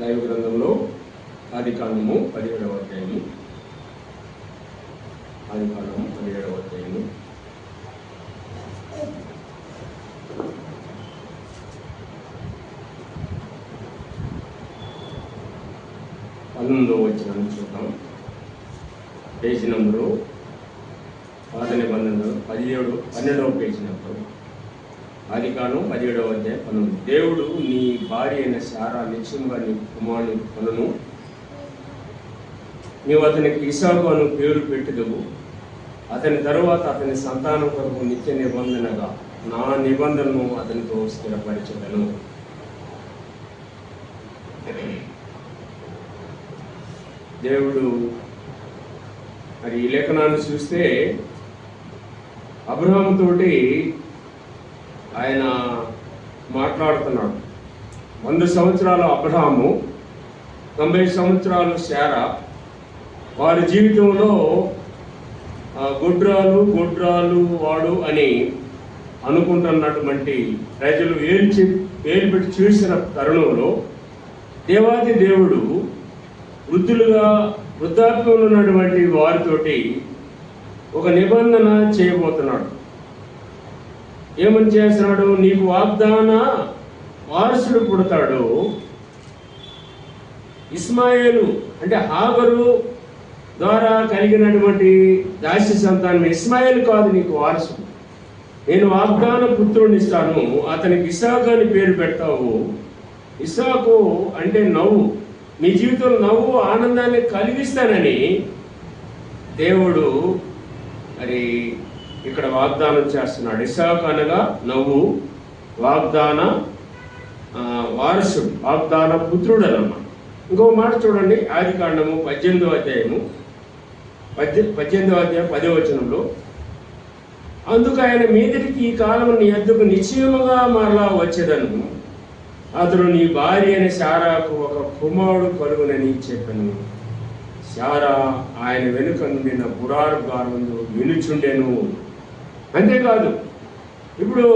దైవ గ్రంథంలో ఆది కాండము పదిహేడవ అధ్యాయము. ఆది కాండము పదిహేడవ అధ్యాయము. పంతొమ్మిదో వచ్చిన చూద్దాం. పేజీ నంబరు పాత నిబంధనలు పదిహేడు పన్నెండవ పేజీ నంబరు ఆది పదిహేడవ అధ్యాయం పనులు దేవుడు నీ భార్య అయిన సారా నిత్యంగా నీ కుమారుని కొనను. నీవు అతనికి ఇసాకు అను పేరు పెట్టుదవు. అతని తరువాత అతని సంతానం కొరకు నిత్య నిబంధనగా నా నిబంధనను అతనితో స్థిరపరచగలను దేవుడు మరి ఈ లేఖనాన్ని చూస్తే అబ్రహాం తోటి ఆయన మాట్లాడుతున్నాడు. వంద సంవత్సరాలు అబ్రహాము తొంభై సంవత్సరాలు శారా వారి జీవితంలో గుడ్రాలు గొడ్రాలు గొడ్రాలు వాడు అని అనుకుంటున్నటువంటి ప్రజలు ఏల్చి పేరు చూసిన తరుణంలో దేవాది దేవుడు వృద్ధులుగా వృద్ధాప్యంలో ఉన్నటువంటి వారితోటి ఒక నిబంధన చేయబోతున్నాడు. ఏమని చేస్తున్నాడు నీకు వాగ్దాన వారసుడు పుడతాడు. ఇస్మాయిలు అంటే హాగరు ద్వారా కలిగినటువంటి దాస్య సంతానం ఇస్మాయిల్ కాదు నీకు వారసుడు. నేను వాగ్దాన పుత్రుడిని ఇస్తాను. అతనికి ఇసాకు అని పేరు పెడతావు. ఇసాకు అంటే నవ్వు. మీ జీవితంలో నవ్వు ఆనందాన్ని కలిగిస్తానని దేవుడు మరి ఇక్కడ వాగ్దానం చేస్తున్నాడు. ఇసాక్ అనగా నవ్వు వాగ్దాన వారసుడు వాగ్దాన పుత్రుడు అన్నమాట ఇంకో మాట చూడండి ఆది కాండము పద్దెనిమిదో అధ్యాయము. పద్దె పద్దెనిమిదో అధ్యాయం పదే వచనంలో అందుకు ఆయన మీదటికి ఈ కాలం నీ ఎద్దుకు నిశ్చయముగా మరలా వచ్చేదను. అతడు నీ భార్య అని శారాకు ఒక కుమారుడు కలుగునని చెప్పాను. శారా ఆయన వెనుక నుండి పురారు గారు వినుచుండెను అంతేకాదు ఇప్పుడు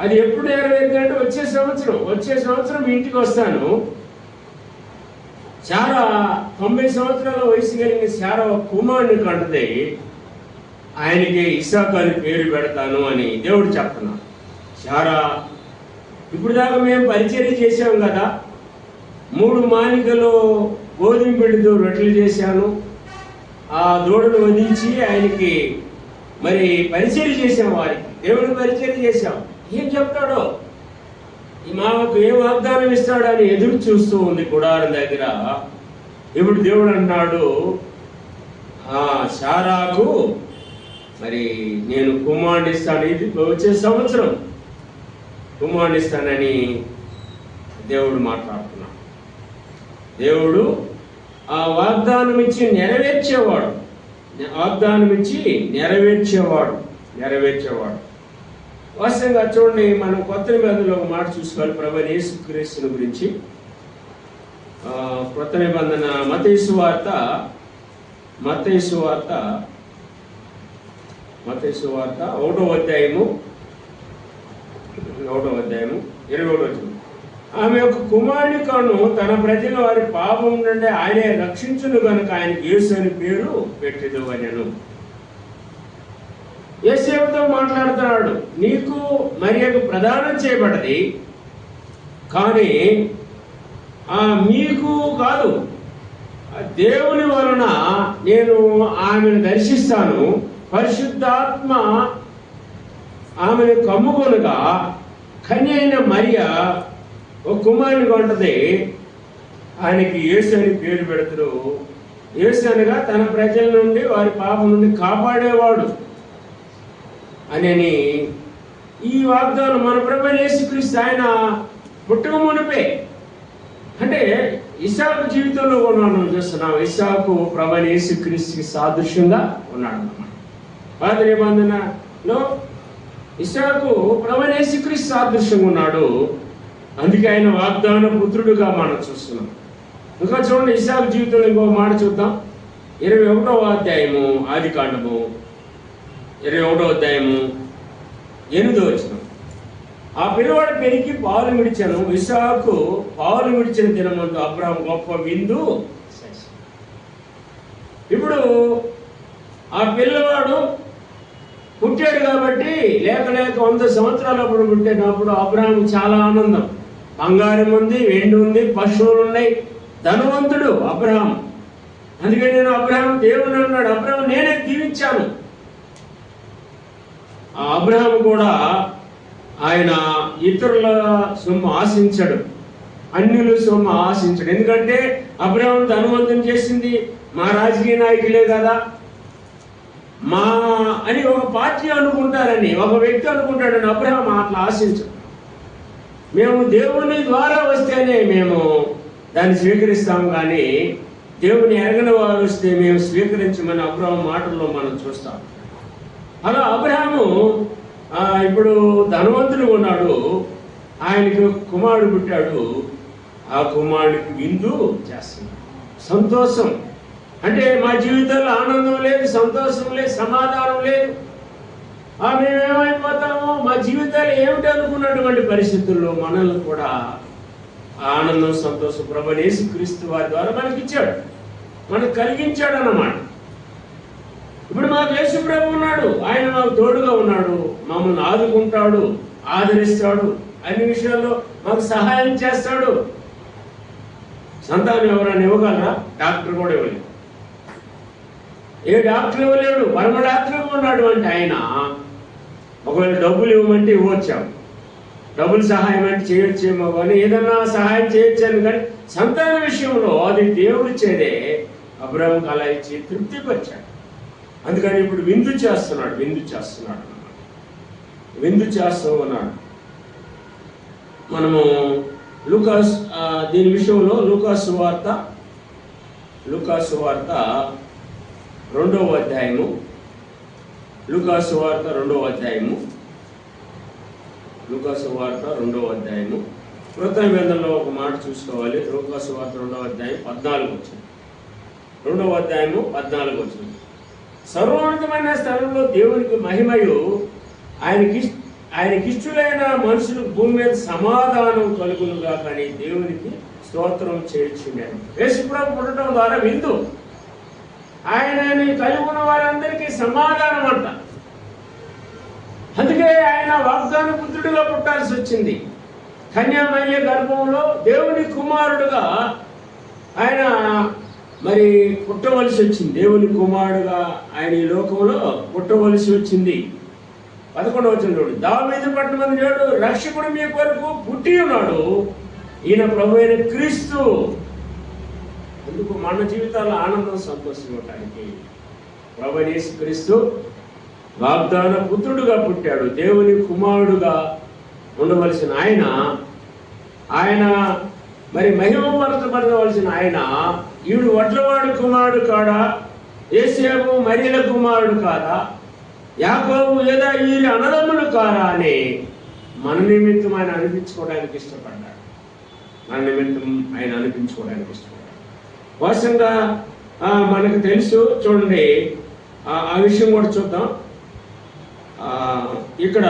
అది ఎప్పుడు నెరవేరుతుందంటే వచ్చే సంవత్సరం వచ్చే సంవత్సరం మీ ఇంటికి వస్తాను. చాలా తొంభై సంవత్సరాల వయసు కలిగిన శారా కుమారుని కంటది ఆయనకి ఇసాకాని పేరు పెడతాను అని దేవుడు చెప్తున్నాడు. శారా ఇప్పుడు దాకా మేము పరిచర్య చేశాం కదా. మూడు మానికలు గోధుమ పిండితో రొట్టెలు చేశాను. ఆ దూడను వధించి ఆయనకి మరి పరిచయం చేసాం వారికి. దేవుడు పరిచయం చేశాం. ఏం చెప్తాడో? మాకు ఏం వాగ్దానం ఇస్తాడని ఎదురు చూస్తూ ఉంది గుడారం దగ్గర. ఇప్పుడు దేవుడు అన్నాడు ఆ శారాకు మరి నేను కుమారుని ఇస్తాను. ఇది వచ్చే సంవత్సరం. కుమారుని ఇస్తానని దేవుడు మాట్లాడుతున్నాడు. దేవుడు ఆ వాగ్దానం ఇచ్చి నెరవేర్చేవాడు. వాగ్దానం ఇచ్చి నెరవేర్చేవాడు నెరవేర్చేవాడు వాస్తవంగా చూడండి మనం కొత్త నిబంధనలో ఒక మాట చూసుకోవాలి ప్రభు యేసుక్రీస్తుని గురించి కొత్త నిబంధన మతేసు వార్త మతేసు వార్త మతేసు వార్త ఒకటో అధ్యాయము ఒకటో అధ్యాయము ఇరవై ఒకటో వచనం. ఆమె యొక్క కుమారుని కాను తన ప్రజల వారి పాపం నుండి ఆయనే రక్షించును కనుక ఆయనకి యేసు అని పేరు పెట్టదు అనను. యేసేపుతో మాట్లాడుతున్నాడు? నీకు మరియకు ప్రదానం చేయబడది కానీ ఆ మీకు కాదు. దేవుని వలన నేను ఆమెను దర్శిస్తాను. పరిశుద్ధాత్మ ఆమెను కమ్ముకొనగా కన్య అయిన మరియ ఒక కుమారుని కొంటది. ఆయనకి యేసు అని పేరు పెడతారు. యేసు అనగా తన ప్రజల నుండి వారి పాపం నుండి కాపాడేవాడు అని ఈ వాగ్దానం మన ప్రభు యేసుక్రీస్తు ఆయన పుట్టక మునిపే. అంటే ఇసాకు జీవితంలో ఉన్నాడు చూస్తున్నాం. ఇసాకు ప్రభు యేసుక్రీస్తుకి సాదృశ్యంగా ఉన్నాడు అన్నమాట. పాత నిబంధనలో ఇసాకు ప్రభు యేసుక్రీస్తు సాదృశ్యంగా ఉన్నాడు. అందుకే ఆయన వాగ్దాన పుత్రుడుగా మనం చూస్తున్నాం. ఇంకా చూడండి ఇసాకు జీవితంలో ఇంకో మాట చూద్దాం. ఇరవై ఒకటవ అధ్యాయము ఆది కాండము. ఇరవై ఒకటో అధ్యాయము ఎనిమిదో వచ్చిన ఆ పిల్లవాడు పెరిగి పాలు విడిచాను. ఇసాకు పాలు విడిచిన దినమందు అబ్రాహం గొప్ప విందు ఇప్పుడు ఆ పిల్లవాడు పుట్టాడు కాబట్టి లేక లేక వంద సంవత్సరాలు అప్పుడు పుట్టినప్పుడు అబ్రాహం చాలా ఆనందం. బంగారం ఉంది వెండి ఉంది పశువులు ఉన్నాయి. ధనవంతుడు అబ్రహం. అందుకే నేను అబ్రహం దేవుని అన్నాడు. అబ్రహం నేనే దీవించాను ఆ అబ్రహం కూడా ఆయన ఇతరుల సొమ్ము ఆశించడు. అన్యుల సొమ్ము ఆశించడు. ఎందుకంటే అబ్రహం ధనవంతం చేసింది మా రాజకీయ నాయకులే కదా. మా అని ఒక పార్టీ అనుకుంటారని ఒక వ్యక్తి అనుకుంటాడని అబ్రహం అట్లా ఆశించడు. మేము దేవుని ద్వారా వస్తేనే మేము దాన్ని స్వీకరిస్తాం కానీ దేవుని ఎరగని వారు వస్తే మేము స్వీకరించమని అబ్రహం మాటల్లో మనం చూస్తాం. అలా అబ్రహాము ఇప్పుడు ధనవంతుడు ఉన్నాడు ఆయనకు కుమారుడు పుట్టాడు. ఆ కుమారుడికి విందు చేస్తున్నాడు. సంతోషం. అంటే మా జీవితంలో ఆనందం లేదు సంతోషం లేదు సమాధానం లేదు. మేమేమైపోతాము మేము మా జీవితాలు ఏమిటి అనుకున్నటువంటి పరిస్థితుల్లో? మనల్ని కూడా ఆనందం సంతోషం ప్రభనేసి క్రీస్తు వారి ద్వారా మనకి ఇచ్చాడు మనకు కలిగించాడు అన్నమాట ఇప్పుడు మాకు యేసు ప్రభు ఉన్నాడు. ఆయన మాకు తోడుగా ఉన్నాడు. మమ్మల్ని ఆదుకుంటాడు ఆదరిస్తాడు. అన్ని విషయాల్లో మాకు సహాయం చేస్తాడు. సంతానం ఎవరైనా ఇవ్వగలరా? డాక్టర్ కూడా ఇవ్వలేదు. ఏ డాక్టర్ ఇవ్వలేడు. పరమ డాక్టర్ ఉన్నాడు అంటే ఆయన. ఒకవేళ డబ్బులు ఇవ్వమంటే ఇవ్వచ్చాం. డబ్బులు సహాయం అంటే చేయొచ్చేమో కానీ ఏదన్నా సహాయం చేయొచ్చాను కానీ సంతాన విషయంలో అది దేవుడిచ్చేదే అబ్రహం అలా ఇచ్చి తృప్తిపరిచాడు. అందుకని ఇప్పుడు విందు చేస్తున్నాడు విందు చేస్తున్నాడు అన్నమాట. విందు చేస్తూ ఉన్నాడు మనము లూకాస్ దీని విషయంలో లూకాసు వార్త లూకాసు వార్త రెండవ అధ్యాయము లూకాసు వార్త రెండవ అధ్యాయము. లూకాసు వార్త రెండవ అధ్యాయము. కృత నిబంధనలో ఒక మాట చూసుకోవాలి. లూకాసు వార్త రెండవ అధ్యాయం పద్నాలుగు వచ్చింది. రెండవ అధ్యాయము పద్నాలుగు వచ్చింది. సర్వోన్నతమైన స్థలంలో దేవునికి మహిమయు ఆయనకి ఆయనకిష్టులైన మనుషులు భూమి మీద సమాధానం కలుగునుగా కానీ దేవునికి స్తోత్రం చేర్చిండాను యేసుప్రభు పుట్టడం ద్వారా విందు. ఆయనని కలిగి వారందరికీ సమాధానం అందుకే ఆయన వాగ్దాన పుత్రుడిగా పుట్టాల్సి వచ్చింది. కన్యామయ్య గర్భంలో దేవుని కుమారుడుగా ఆయన మరి పుట్టవలసి వచ్చింది. దేవుని కుమారుడుగా ఆయన ఈ లోకంలో పుట్టవలసి వచ్చింది. పదకొండవ వచ్చిన చూడు. దావీదు పట్టణం నేడు రక్షకుడు మీ కొరకు పుట్టి ఉన్నాడు. ఈయన ప్రభు అయిన క్రీస్తు. అందుకు మన జీవితాల్లో ఆనందం సంతోషం ఇవ్వటానికి? ప్రభు క్రీస్తు వాగ్దాన పుత్రుడుగా పుట్టాడు దేవుని కుమారుడుగా ఉండవలసిన ఆయన. ఆయన మరి మహిమపరచబడవలసిన ఆయన. ఈవిడు వడ్లవాడు కుమారుడు కాడా? ఏసేపు మరియల కుమారుడు కాదా? యాకోబు లేదా వీరి అన్నదమ్ములు కారా అని మన నిమిత్తం ఆయన అనిపించుకోవడానికి ఇష్టపడ్డాడు. మన నిమిత్తం ఆయన అనిపించుకోవడానికి ఇష్టపడ్డాడు. వాస్తవంగా మనకు తెలుసు చూడండి. ఆ విషయం కూడా చూద్దాం. ఇక్కడ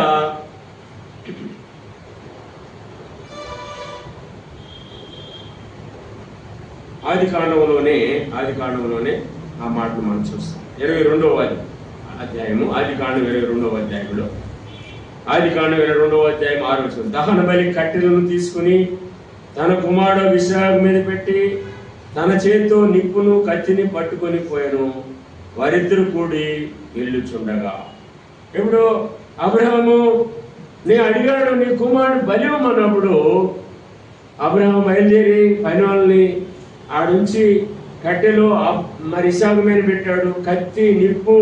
ఆది కాండంలోనే ఆది కాండంలోనే ఆ మాటను మనం చూస్తాం. ఇరవై రెండవ అధ్యాయము ఆది కాండం ఇరవై రెండవ అధ్యాయంలో ఆది కాండం ఇరవై రెండవ అధ్యాయం ఆరు దహన బలి కట్టెలను తీసుకుని తన కుమారుడు విశాఖ మీద పెట్టి తన చేతితో నిప్పును కత్తిని పట్టుకొని పోయాను. వారిద్దరు కూడి వెళ్ళుచుండగా ఇప్పుడు అబ్రహము నేను అడిగాడు నీ కుమారుడు బలివమన్నప్పుడు అబ్రహం బయలుదేరి పని వాళ్ళని ఆడుంచి కట్టెలో మరి ఇసాగ మీద పెట్టాడు కత్తి నిప్పు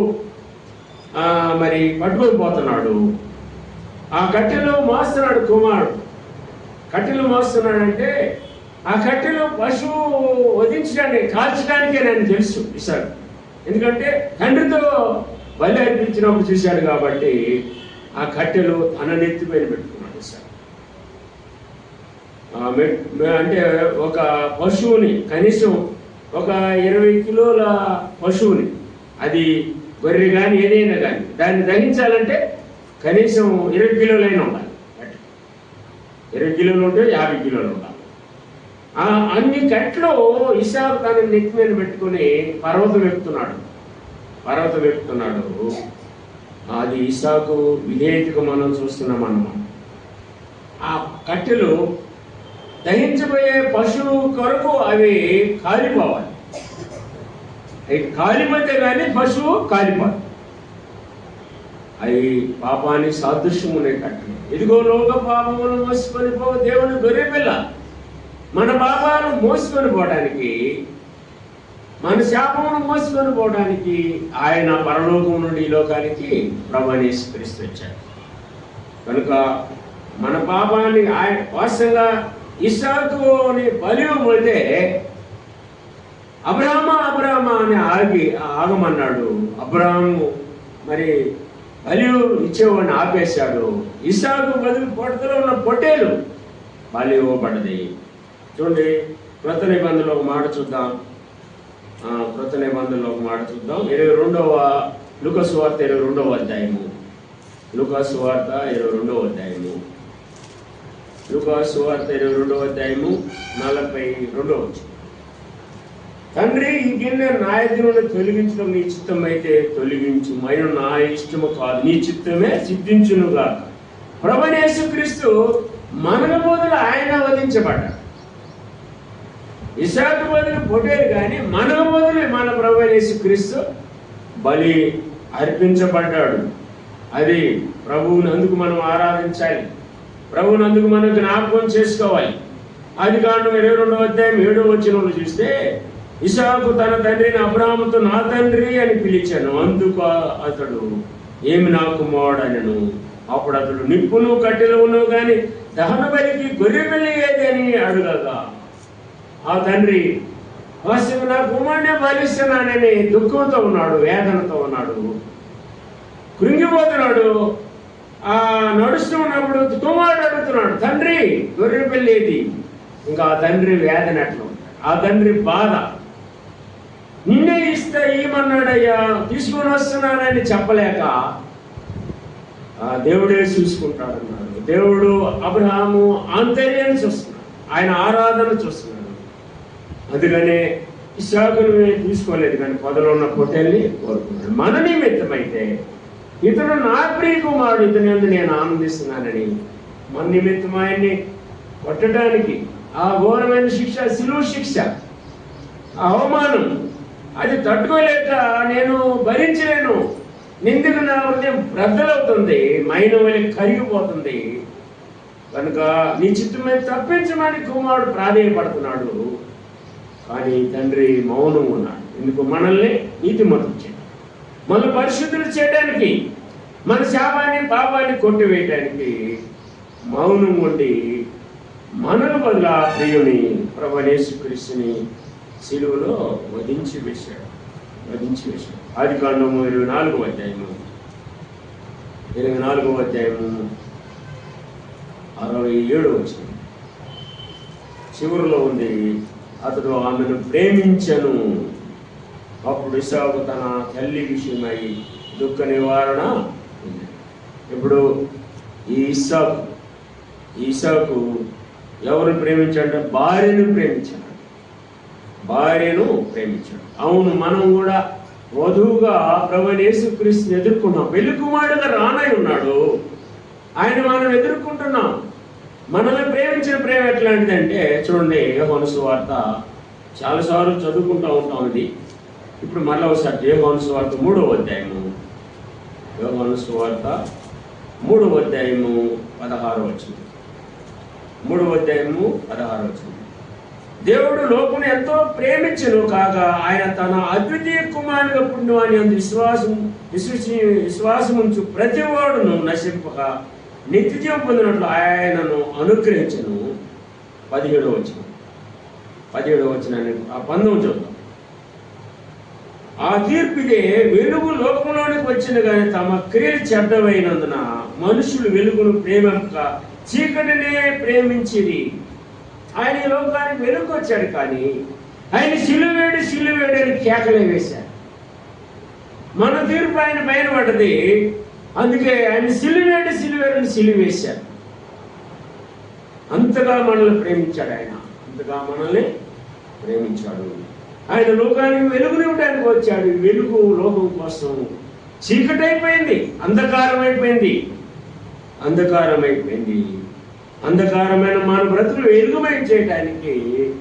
మరి పట్టుకొని పోతున్నాడు. ఆ కట్టెలో మోస్తున్నాడు కుమారుడు. కట్టెలు మోస్తున్నాడంటే ఆ కట్టెలు పశువు వధించడానికి కాల్చడానికే నేను తెలుసు ఇసాడు ఎందుకంటే తండ్రితో బలి అర్పించినప్పుడు చూశాడు కాబట్టి ఆ కట్టెలు తన నెత్తి పైన పెట్టుకున్నాడు సార్. మె- అంటే ఒక పశువుని కనీసం ఒక ఇరవై కిలోల పశువుని అది గొర్రె కానీ ఏదైనా కానీ దాన్ని దహించాలంటే కనీసం ఇరవై కిలోలైనా ఉండాలి. ఇరవై కిలోలు ఉంటే యాభై కిలోలు ఉండాలి. ఆ అన్ని కట్లు ఇషాబ్ తన నెత్తి మీద పెట్టుకుని పర్వతం ఎక్కుతున్నాడు. పర్వతం ఎక్కుతున్నాడు అది ఇసాకు విధేయతకు మనం చూస్తున్నాం అన్నమాట. ఆ కట్టెలు దహించబోయే పశువు కొరకు అవి కాలిపోవాలి. అవి కాలిపోతే కానీ పశువు కాలిపోదు. అవి పాపాన్ని సాదృశ్యమునే కట్టలు. ఇదిగో లోక పాపములు మోసుకొని పో దేవుని గొర్రెపిల్ల. మన పాపాలు మోసుకొని పోవడానికి మన శాపమును మోసుకొని పోవడానికి ఆయన పరలోకం నుండి ఈ లోకానికి ప్రభాని క్రీస్తు వచ్చాడు. కనుక మన పాపాన్ని ఆయన వాస్తవంగా ఇసాకుని బలి పోతే అబ్రాహ్మ అబ్రాహ్మ అని ఆగి ఆగమన్నాడు. అబ్రాహము మరి బలి ఇచ్చేవాడిని ఆపేశాడు. ఇసాకు బదులు పొట్టలో ఉన్న పొట్టేలు బలి ఇవ్వబడ్డది. చూడండి కృత నిబంధనలో ఒక మాట చూద్దాం. కృత నిబంధనలో ఒక మాట చూద్దాం. ఇరవై రెండవ లుకసు వార్త ఇరవై రెండవ అధ్యాయము. లుకాసు వార్త ఇరవై రెండవ అధ్యాయము. లుకాసు వార్త ఇరవై రెండవ అధ్యాయము నలభై రెండవ తండ్రి ఈ గిన్నె నా ఎదురును తొలగించడం నీ చిత్తం అయితే తొలగించు. మైన నా ఇష్టము కాదు. నీ చిత్తమే సిద్ధించునుగా ప్రభనేసు క్రీస్తు మనల బోధలు ఆయన వధించబడ్డాడు. ఇసాకు బదులు పొటేలు కానీ మనల బదులు మన ప్రభు క్రీస్తు బలి అర్పించబడ్డాడు. అది ప్రభువుని అందుకు మనం ఆరాధించాలి. ప్రభువుని అందుకు మనం జ్ఞాపకం చేసుకోవాలి. అది కాండం ఇరవై రెండవ అధ్యాయం ఏడో వచ్చిన చూస్తే ఇసాకు తన తండ్రిని అబ్రాహ్మతో నా తండ్రి అని పిలిచాను అందుకు అతడు ఏమి నా కుమారుడనను అప్పుడు అతడు నిప్పును కట్టెలు ఉన్నావు కానీ దహన బలికి గొర్రె పిల్లి ఏది అని అడగగా ఆ తండ్రి వాస్తవం నా కుమారుడే భరిస్తున్నానని దుఃఖంతో ఉన్నాడు వేదనతో ఉన్నాడు. కృంగిపోతున్నాడు. ఆ నడుస్తూ ఉన్నప్పుడు కుమారుడు అడుగుతున్నాడు తండ్రి గొర్రె పెళ్ళేది ఇంకా ఆ తండ్రి వేదన ఎట్లా ఆ తండ్రి బాధ. నిన్నే ఇస్తే ఏమన్నాడయ్యా? తీసుకొని వస్తున్నానని చెప్పలేక ఆ దేవుడే చూసుకుంటాడన్నాడు దేవుడు అబ్రహాము ఆంతర్యాన్ని చూస్తున్నాడు. ఆయన ఆరాధన చూస్తున్నాడు. అందుకనే ఇసాకును తీసుకోలేదు కానీ పొదలో ఉన్న పొట్టెల్ని కోరుకున్నాడు మన నిమిత్తమైతే ఇతను నా ప్రియ కుమారుడు ఇతని అందు నేను ఆనందిస్తున్నానని మన నిమిత్తం ఆయన్ని కొట్టడానికి. ఆ ఘోరమైన శిక్ష సిలువ శిక్ష ఆ అవమానం అది తట్టుకోలేక నేను భరించలేను. నిందుకు నా హృదయం రద్దలవుతుంది మైనవలి కరిగిపోతుంది. కనుక నీ చిత్తం మీద తప్పించమని కుమారుడు ప్రాధేయపడుతున్నాడు. కానీ తండ్రి మౌనం ఉన్నాడు. ఎందుకు? మనల్ని నీతి చేయడం మన పరిశుద్ధులు చేయడానికి మన శాపాన్ని పాపాన్ని కొట్టివేయటానికి మౌనం ఉండి మనల వల్ల ప్రియుని ప్రియుని ప్రభనేశ్వరిస్తుని సిలువలో వధించి వేశాడు. వధించి వేశాడు. ఆది కాండము ఇరవై నాలుగో అధ్యాయము. ఇరవై నాలుగో అధ్యాయము అరవై ఏడు వచ్చింది చివరిలో ఉంది అతడు ఆమెను ప్రేమించను. అప్పుడు ఇసాకు తన తల్లి విషయమై దుఃఖ నివారణ ఇప్పుడు ఈ ఇసాకు ఇసాకు ఎవరు ప్రేమించాడంటే భార్యను ప్రేమించాడు. భార్యను ప్రేమించాడు. అవును మనం కూడా వధువుగా ప్రభు యేసుక్రీస్తుని ఎదుర్కొన్నాం. వెలుకుమారుగా రానై ఉన్నాడు. ఆయన మనం ఎదుర్కొంటున్నాం. మనల్ని ప్రేమించిన ప్రేమ ఎట్లాంటిదంటే చూడండి యోహాను వార్త చాలాసార్లు చదువుకుంటూ ఉంటాం ఇది ఇప్పుడు మళ్ళీ ఒకసారి యోహాను వార్త మూడవ అధ్యాయము. యోహాను వార్త మూడవ అధ్యాయము పదహారు వచ్చింది మూడవ అధ్యాయము పదహారు వచ్చింది దేవుడు లోకును ఎంతో ప్రేమించను కాగా ఆయన తన అద్వితీయ కుమారుగా పుణ్యవాణి అందు విశ్వాసం విశ్వసి విశ్వాసం ఉంచు ప్రతి వాడును నశింపక నిత్యజీవం పొందినట్లు ఆయనను అనుగ్రహించను. పదిహేడో వచ్చిన పదిహేడో వచ్చిన ఆ పందం చూద్దాం ఆ తీర్పిదే వెలుగు లోకంలోనికి వచ్చిన కానీ తమ క్రియలు చెడ్డమైనందున మనుషులు వెలుగును ప్రేమక్క చీకటినే ప్రేమించిరి. ఆయన ఈ లోకానికి వెలుగు వచ్చాడు కానీ ఆయన సిలువేడు సిలువేడు అని కేకలే వేశారు. మన తీర్పు ఆయన పైన పడ్డది అందుకే ఆయన సిలివేడు సిలువేడు సిలివేశారు. అంతగా మనల్ని ప్రేమించాడు ఆయన. అంతగా మనల్ని ప్రేమించాడు. ఆయన లోకానికి వెలుగునివ్వడానికి వచ్చాడు. వెలుగు లోకం కోసం చీకటైపోయింది. అయిపోయింది అంధకారం అయిపోయింది అంధకారం అయిపోయింది అంధకారమైన మన బ్రతుకులు వెలుగుమయం చేయడానికి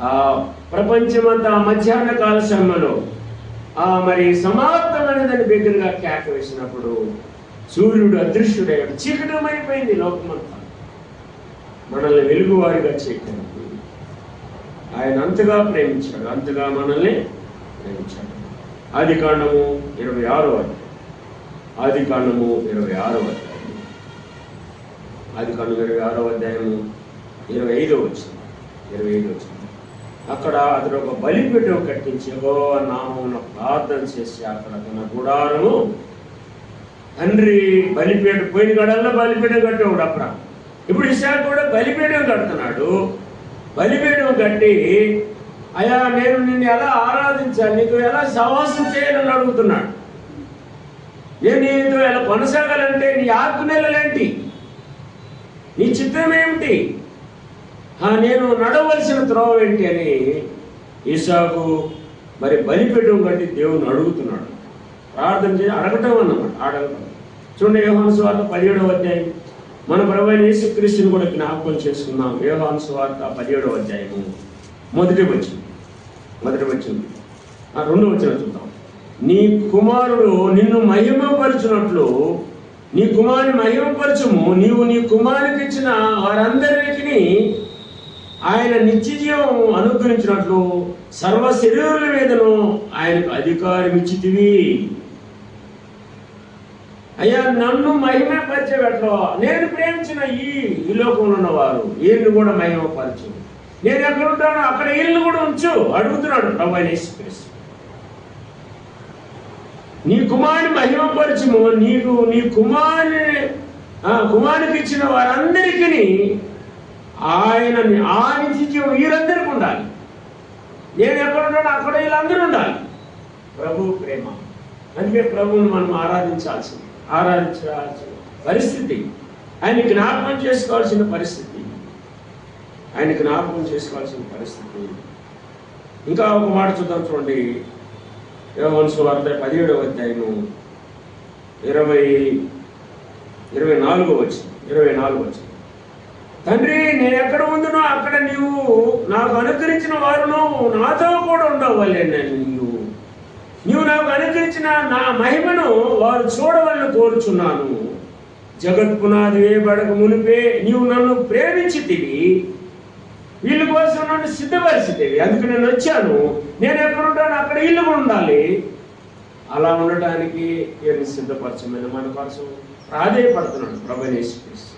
ఆ ప్రపంచమంతా మధ్యాహ్న కాల సమయంలో మరి సమాప్తమైన దాని బిగ్గరగా కేక వేసినప్పుడు సూర్యుడు అదృశ్యుడయ్యాడు. చీకటమైపోయింది లోకమంతా. మనల్ని వెలుగువారిగా చేయటానికి ఆయన అంతగా ప్రేమించాడు. అంతగా మనల్ని ప్రేమించాడు. ఆది కాండము ఇరవై ఆరో అధ్యాయం. ఆది కాండము ఇరవై ఆరో అధ్యాయం. ఆది కాండం ఇరవై ఆరో అధ్యాయము ఇరవై ఐదో వచ్చింది ఇరవై ఐదో వచ్చింది అక్కడ అతడు ఒక బలిపీఠం కట్టించి నామమున ప్రార్థన చేసి అక్కడ తన గుడారము తండ్రి బలిపీఠ పోయిన గడల్లో బలిపీఠం కట్టేవాడు అప్పుడు ఇప్పుడు ఇసాకు కూడా బలిపీఠం కడుతున్నాడు. బలిపీఠం కట్టి అయా నేను నిన్ను ఎలా ఆరాధించాలి? నీకు ఎలా సవాసం చేయాలని అడుగుతున్నాడు. నేను నీతో ఎలా కొనసాగాలంటే నీ ఆత్మీయులేంటి నీ చిత్రం ఏమిటి? నేను నడవలసిన త్రోవ ఏంటి అని ఈసాకు మరి బలిపెట్టడం కంటే దేవుని అడుగుతున్నాడు. ప్రార్థన చేసి అడగటం అన్నమాట అడగటం చూడండి యోహాను వార్త పదిహేడవ అధ్యాయం. మన ప్రభుత్వ యేసుక్రీస్తుని కూడా జ్ఞాపకం చేసుకున్నాం యోహాను వార్త పదిహేడవ అధ్యాయము. మొదటి వచ్చింది మొదటి వచ్చింది రెండు వచ్చిన చూద్దాం. నీ కుమారుడు నిన్ను మహిమపరచునట్లు నీ కుమారుని మహిమపరచుము. నీవు నీ కుమారునికి ఇచ్చిన వారందరికీ ఆయన నిత్య జీవం అనుగ్రహించినట్లు సర్వ శరీరుల మీదను ఆయనకు అధికారం ఇచ్చితివి అయ్యా నన్ను మహిమపరచబెట్లో నేను ప్రేమించిన ఈ ఈ లోకంలో ఉన్నవారు వీళ్ళు కూడా మహిమపరచు. నేను ఎక్కడ ఉంటానో అక్కడ వీళ్ళని కూడా ఉంచు అడుగుతున్నాడు ప్రభు యేసుక్రీస్తు నీ కుమారుని మహిమపరచుము నీకు నీ కుమారుని కుమారునికి ఇచ్చిన వారందరికీ ఆయన ఆ నిత్య వీరందరికీ ఉండాలి. నేను ఎక్కడున్నాను అక్కడ వీళ్ళందరూ ఉండాలి. ప్రభు ప్రేమ. అందుకే ప్రభువుని మనం ఆరాధించాల్సింది. ఆరాధించాల్సిన పరిస్థితి. ఆయన జ్ఞాపకం చేసుకోవాల్సిన పరిస్థితి. ఆయన జ్ఞాపకం చేసుకోవాల్సిన పరిస్థితి. ఇంకా ఒక మాట చూద్దాం చూడండి. యోహాను వార్త పదిహేడవ అధ్యాయము ఇరవై ఇరవై నాలుగో వచ్చింది ఇరవై నాలుగు వచ్చింది తండ్రి నేను ఎక్కడ ఉందునో అక్కడ నీవు నాకు అనుకరించిన వారును నాతో కూడా ఉండవలేను నీవు. నీవు నాకు అనుకరించిన నా మహిమను వారు చూడవలని కోరుచున్నాను. జగత్ పునాది వేయబడక మునిపే నీవు నన్ను ప్రేమించితివి. వీళ్ళ కోసం నన్ను సిద్ధపరిచితివి. అందుకు నేను వచ్చాను. నేను ఎక్కడుంటాను అక్కడ ఇల్లు ఉండాలి. అలా ఉండటానికి నేను సిద్ధపరచమని మన కోసం ప్రాధేయపడుతున్నాడు ప్రభనేశ్వరిస్తూ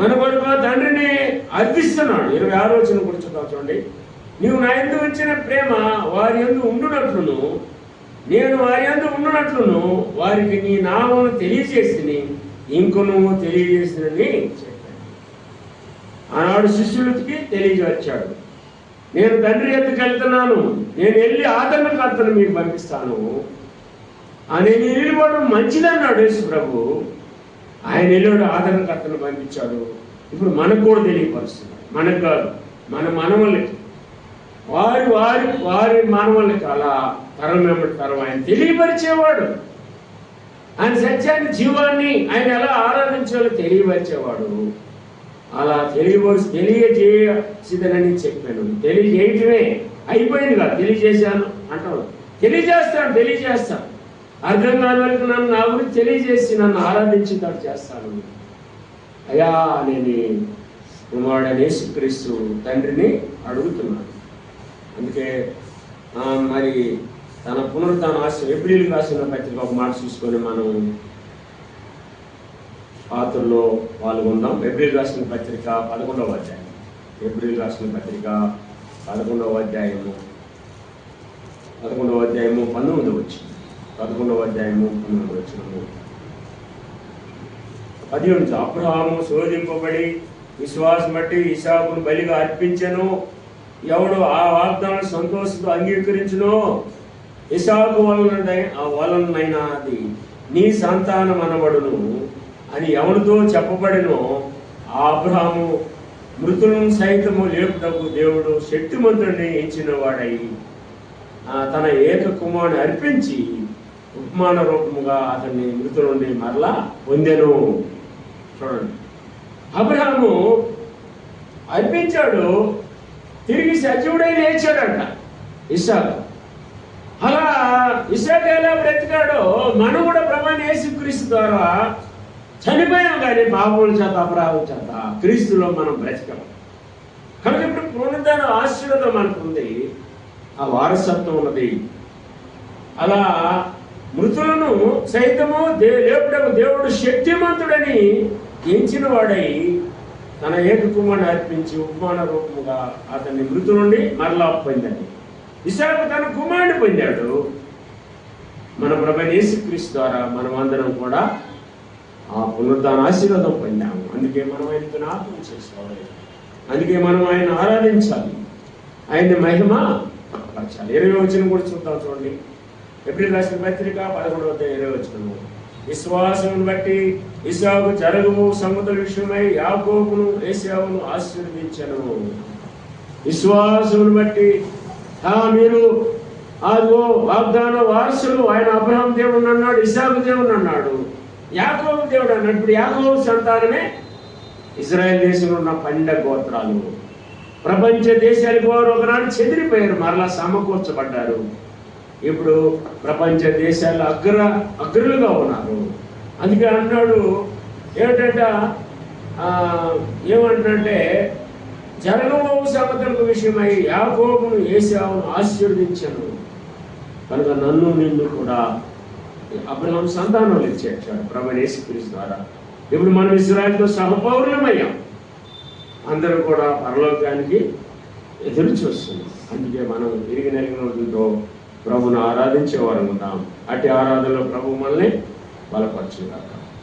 మన కొడుకు తండ్రిని అర్పిస్తున్నాడు. ఇరవై ఆలోచన వచ్చిన చూడండి. నీవు నా ఎందు వచ్చిన ప్రేమ వారి ఎందు ఉండునట్లును. నేను వారి ఎందు ఉండునట్లును. వారికి నీ నామను తెలియజేసి ఇంకొను తెలియజేసినని చెప్పాను ఆనాడు శిష్యులకి తెలియజేచ్చాడు నేను తండ్రి ఎత్తుకు వెళ్తున్నాను. నేను వెళ్ళి ఆదరణకర్తను మీకు పంపిస్తాను. అని నేను వెళ్ళిపోవడం మంచిదన్నాడు యేసు ప్రభు. ఆయన వెళ్ళాడు ఆదరణకర్తను పంపించాడు. ఇప్పుడు మనకు కూడా తెలియపరుస్తున్నాడు. మనకు కాదు మన మనవలకి వారి వారి వారి మనవలకి అలా తరం వెంబడి తరం ఆయన తెలియపరిచేవాడు. ఆయన సత్యాన్ని జీవాన్ని ఆయన ఎలా ఆరాధించాలో తెలియపరిచేవాడు. అలా తెలియవలసి తెలియజేసిదనని చెప్పాను. తెలియజేయటమే అయిపోయింది కదా. తెలియజేశాను అంటాడు తెలియజేస్తాను తెలియజేస్తాను. అర్థం కాని వరకు నన్ను నా గురించి తెలియజేసి నన్ను ఆరాధించేటట్టు చేస్తాను అయ్యా నేను కుమారుడని యేసుక్రీస్తు తండ్రిని అడుగుతున్నాను. అందుకే మరి తన పునరుద్ధాన ఆశ ఎబ్రిల్ రాసిన పత్రిక ఒక మాట చూసుకొని మనం పాత్రలో పాల్గొందాం. ఏప్రిల్ రాసిన పత్రిక పదకొండవ అధ్యాయం. ఏప్రిల్ రాసిన పత్రిక పదకొండవ అధ్యాయము. పదకొండవ అధ్యాయము పంతొమ్మిది వచ్చింది పదకొండవ అధ్యాయము పన్నెండు వచ్చినము పది నుంచి అబ్రహాము శోధింపబడి విశ్వాసం బట్టి ఇషాకును బలిగా అర్పించను. ఎవడు ఆ వాగ్దానం సంతోషంతో అంగీకరించునో ఇషాకు వలన వలనైనా అది నీ సంతానం అనబడును అని ఎవరితో చెప్పబడినో ఆ అబ్రహాము మృతులను సైతము లేపుటకు దేవుడు శక్తిమంతుడిని ఎంచిన వాడై తన ఏక కుమారుని అర్పించి ఉపమాన రూపముగా అతన్ని మృతుల నుండి మరలా పొందెను. చూడండి. అబ్రహాము అర్పించాడు. తిరిగి సజీవుడై లేచాడంట. ఇసాకు అలా ఇసాకు ఎలా బ్రతికాడో మనం కూడా ప్రమాణ యేసుక్రీస్తు ద్వారా చనిపోయాం కానీ పాపముల చేత అపరాధం చేత క్రీస్తులో మనం బ్రతికాం. కనుక ఇప్పుడు పునరుద్ధాన ఆశీర్వాదం మనకు ఉంది ఆ వారసత్వం ఉన్నది. అలా మృతులను సైతము దే లేపుటకు దేవుడు శక్తిమంతుడని ఎంచిన వాడై తన ఏకకుమారుని అర్పించి ఉపమాన రూపముగా అతన్ని మృతు నుండి మరలా పొందండి. ఇసాకు తన కుమారుని పొందాడు. మన ప్రభు యేసుక్రీస్తు ద్వారా మనం అందరం కూడా ఆ పునరుద్ధాన ఆశీర్వాదం పొందాము. అందుకే మనం ఆయన జ్ఞాపకం చేసుకోవాలి. అందుకే మనం ఆయన ఆరాధించాలి. ఆయన్ని మహిమ పరచాలి ఇరవై వచ్చిన కూడా చూద్దాం చూడండి. ఎప్రిల్ రాసిన పత్రిక పదకొండవ ఇరవై వచ్చినము. విశ్వాసమును బట్టి ఇసాకు జరగము సముద్ర విషయమై యాకోబును ఏసావును ఆశీర్వదించను. విశ్వాసమును బట్టి ఆ మీరు అదిగో వాగ్దాన వారసులు ఆయన అబ్రహం దేవుడు అన్నాడు ఇసాకు దేవుడు అన్నాడు యాకోబు దేవుడు అన్నాడు. ఇప్పుడు యాకోబు సంతానమే ఇజ్రాయెల్ దేశంలో ఉన్న పండ గోత్రాలు. ప్రపంచ దేశాలకు వారు ఒకనాడు చెదిరిపోయారు మరలా సమకూర్చబడ్డారు. ఇప్పుడు ప్రపంచ దేశాల అగ్ర అగ్రులుగా ఉన్నారు. అందుకే అన్నాడు ఏమిటంట ఏమంటే జరగబోవు సమతలకు విషయమై యాకోబును ఏసావును ఆశీర్వదించను. కనుక నన్ను నిన్ను కూడా అబ్రహం సంతానం చేర్చాడు ప్రభు యేసుక్రీస్తు ద్వారా. ఇప్పుడు మనం ఇస్రాయల్తో సహపౌరులమయ్యాం. అందరూ కూడా పరలోకానికి ఎదురు చూస్తున్నాం అందుకే మనం తిరిగి నెలగినతో ప్రభును ఆరాధించే వారు ఉన్నాం అట్టి ఆరాధనలో ప్రభు మనల్ని బలపరచుగాక